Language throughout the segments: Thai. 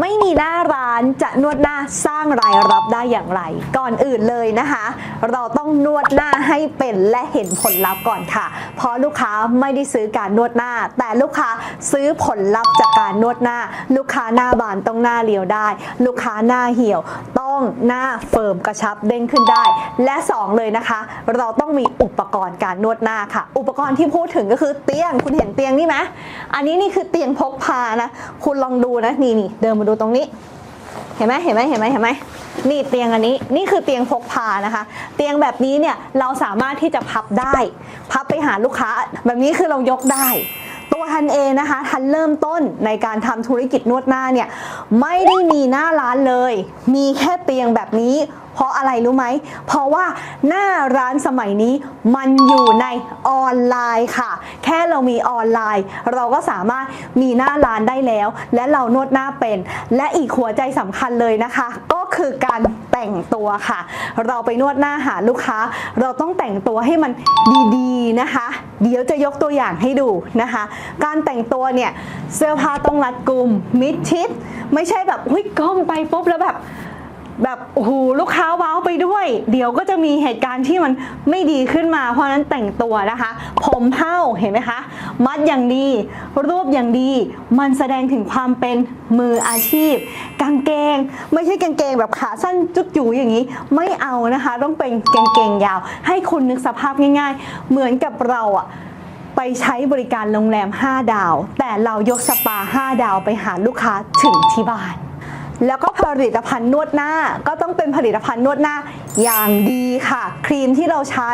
ไม่มีหน้าร้านจะนวดหน้าสร้างรายรับได้อย่างไร ก่อนอื่นเลยนะคะ เราต้องนวดหน้าให้เป็นและเห็นผลลัพธ์ก่อนค่ะ เพราะลูกค้าไม่ได้ซื้อการนวดหน้า แต่ลูกค้าซื้อผลลัพธ์จากการนวดหน้า ลูกค้าหน้าบานต้องหน้าเรียวได้ ลูกค้าหน้าเหี่ยวต้องหน้าเฟิร์มกระชับเด้งขึ้นได้ และสองเลยนะคะ เราต้องมีอุปกรณ์การนวดหน้าค่ะ อุปกรณ์ที่พูดถึงก็คือเตียงคุณเห็นเตียงนี่ไหมอันนี้นี่คือเตียงพกพานะคุณลองดูนะนี่นี่เดินมาดูตรงนี้ เห็นไหมเห็นไหมเห็นไหมเห็นไหมนี่เตียงอันนี้นี่คือเตียงพกพานะคะ เตียงแบบนี้เนี่ยเราสามารถที่จะพับได้ พับไปหาลูกค้า แบบนี้คือเรายกได้ ตัวทันเองนะคะทันเริ่มต้นในการทำธุรกิจนวดหน้าเนี่ยไม่ได้มีหน้าร้าน เลย มีแค่เตียงแบบนี้ เพราะอะไรรู้ไหม เพราะว่าหน้าร้านสมัยนี้มันอยู่ในออนไลน์ค่ะ แค่เรามีออนไลน์ เราก็สามารถมีหน้าร้านได้แล้ว และเรานวดหน้าเป็น และอีกหัวใจสำคัญเลยนะคะ ก็คือการแต่งตัวค่ะ เราไปนวดหน้าหาลูกค้า เราต้องแต่งตัวให้มันดีๆนะคะ เดี๋ยวจะยกตัวอย่างให้ดูนะคะ การแต่งตัวเนี่ยเสื้อผ้าต้องรัดกุมมิดชิด ไม่ใช่แบบหุ้ยก้มไปปุบแล้วแบบแบบโอ้โหลูกค้าว้าวไปด้วย เดี๋ยวก็จะมีเหตุการณ์ที่มันไม่ดีขึ้นมา เพราะนั้นแต่งตัวนะคะ ผมเผ้าเห็นไหมคะ มัดอย่างดีรูปอย่างดี มันแสดงถึงความเป็นมืออาชีพ กางเกง ไม่ใช่กางเกงแบบขาสั้นจุดจูอย่างนี้ ไม่เอานะคะ ต้องเป็นกางเกงยาว ให้คุณนึกสภาพง่าย ๆ เหมือนกับเราอะไปใช้บริการโรงแรม 5 ดาว แต่เรายกสปา 5 ดาวไปหาลูกค้าถึงที่บ้าน แล้วก็ผลิตภัณฑ์นวดหน้า ก็ต้องเป็นผลิตภัณฑ์นวดหน้าอย่างดีค่ะ ครีมที่เราใช้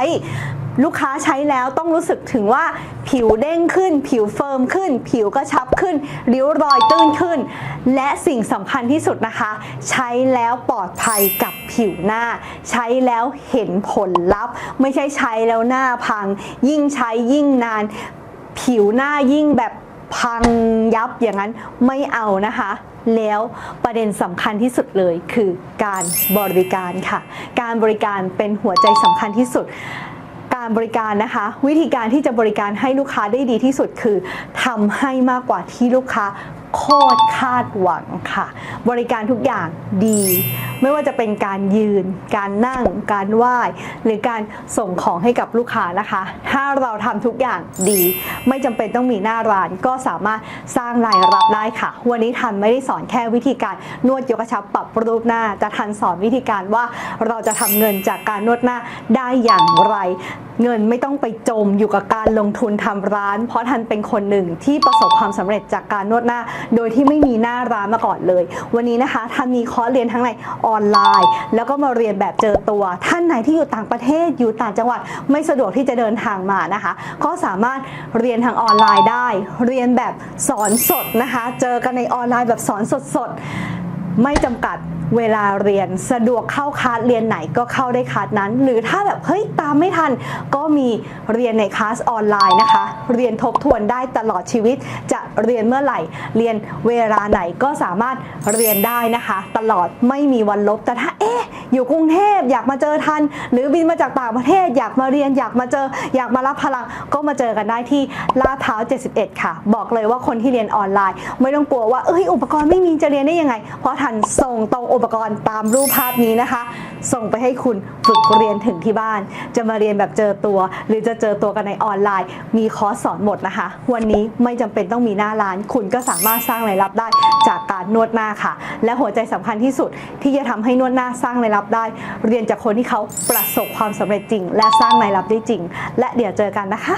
ลูกค้าใช้แล้วต้องรู้สึกถึงว่าผิวเด้งขึ้น ผิวเฟิร์มขึ้น ผิวกระชับขึ้น ริ้วรอยตื้นขึ้น และสิ่งสำคัญที่สุดนะคะ ใช้แล้วปลอดภัยกับผิวหน้า ใช้แล้วเห็นผลลัพธ์ ไม่ใช่ใช้แล้วหน้าพัง ยิ่งใช้ยิ่งนาน ผิวหน้ายิ่งแบบ พังยับอย่างนั้นไม่เอานะคะ แล้วประเด็นสำคัญที่สุดเลยคือการบริการค่ะ การบริการเป็นหัวใจสำคัญที่สุดการบริการนะคะ วิธีการที่จะบริการให้ลูกค้าได้ดีที่สุดคือทำให้มากกว่าที่ลูกค้าโคตรคาดหวังค่ะ บริการทุกอย่างดี ไม่ว่าจะเป็นการยืน การนั่ง การไหว้ หรือการส่งของให้กับลูกค้านะคะ ถ้าเราทำทุกอย่างดี ไม่จำเป็นต้องมีหน้าร้านก็สามารถสร้างรายรับได้ค่ะ วันนี้ทันไม่ได้สอนแค่วิธีการนวดยกกระชับปรับรูปหน้า แต่ทันสอนวิธีการว่าเราจะทำเงินจากการนวดหน้าได้อย่างไรเงินไม่ต้องไปจมอยู่กับการลงทุนทำร้าน เพราะทันเป็นคนหนึ่งที่ประสบความสำเร็จจากการนวดหน้า โดยที่ไม่มีหน้าร้านมาก่อนเลย วันนี้นะคะทันมีคอร์สเรียนทั้งในออนไลน์ แล้วก็มาเรียนแบบเจอตัว ท่านไหนที่อยู่ต่างประเทศอยู่ต่างจังหวัด ไม่สะดวกที่จะเดินทางมานะคะ ก็สามารถเรียนยนทางออนไลน์ได้ เรียนแบบสอนสดนะคะ เจอกันในออนไลน์แบบสอนสดๆ ไม่จำกัดเวลาเรียนสะดวกเข้าคลาสเรียนไหนก็เข้าได้คลาสนั้น หรือถ้าแบบเฮ้ยตามไม่ทัน ก็มีเรียนในคลาสออนไลน์นะคะ เรียนทบทวนได้ตลอดชีวิตจะ เรียนเมื่อไหร่ เรียนเวลาไหนก็สามารถเรียนได้นะคะ ตลอดไม่มีวันลบ แต่ถ้าเอ๊ะอยู่กรุงเทพอยากมาเจอทัน หรือบินมาจากต่างประเทศ อยากมาเรียนอยากมาเจอ อยากมารับพลังก็มาเจอกันได้ที่ลาดพร้าว 71 ค่ะ บอกเลยว่าคนที่เรียนออนไลน์ ไม่ต้องกลัวว่าเอ้ยอุปกรณ์ไม่มีจะเรียนได้ยังไง เพราะทันส่งตรงอุปกรณ์ตามรูปภาพนี้นะคะ ส่งไปให้คุณฝึกเรียนถึงที่บ้าน จะมาเรียนแบบเจอตัว หรือจะเจอตัวกันในออนไลน์ มีคอร์สสอนหมดนะคะ วันนี้ไม่จำเป็นต้องมีหน้า้าร้าน คุณก็สามารถสร้างรายรับได้จากการนวดหน้าค่ะ และหัวใจสำคัญที่สุดที่จะทำให้นวดหน้าสร้างรายรับได้ เรียนจากคนที่เขาประสบความสำเร็จจริง และสร้างรายรับได้จริง และเดี๋ยวเจอกันนะคะ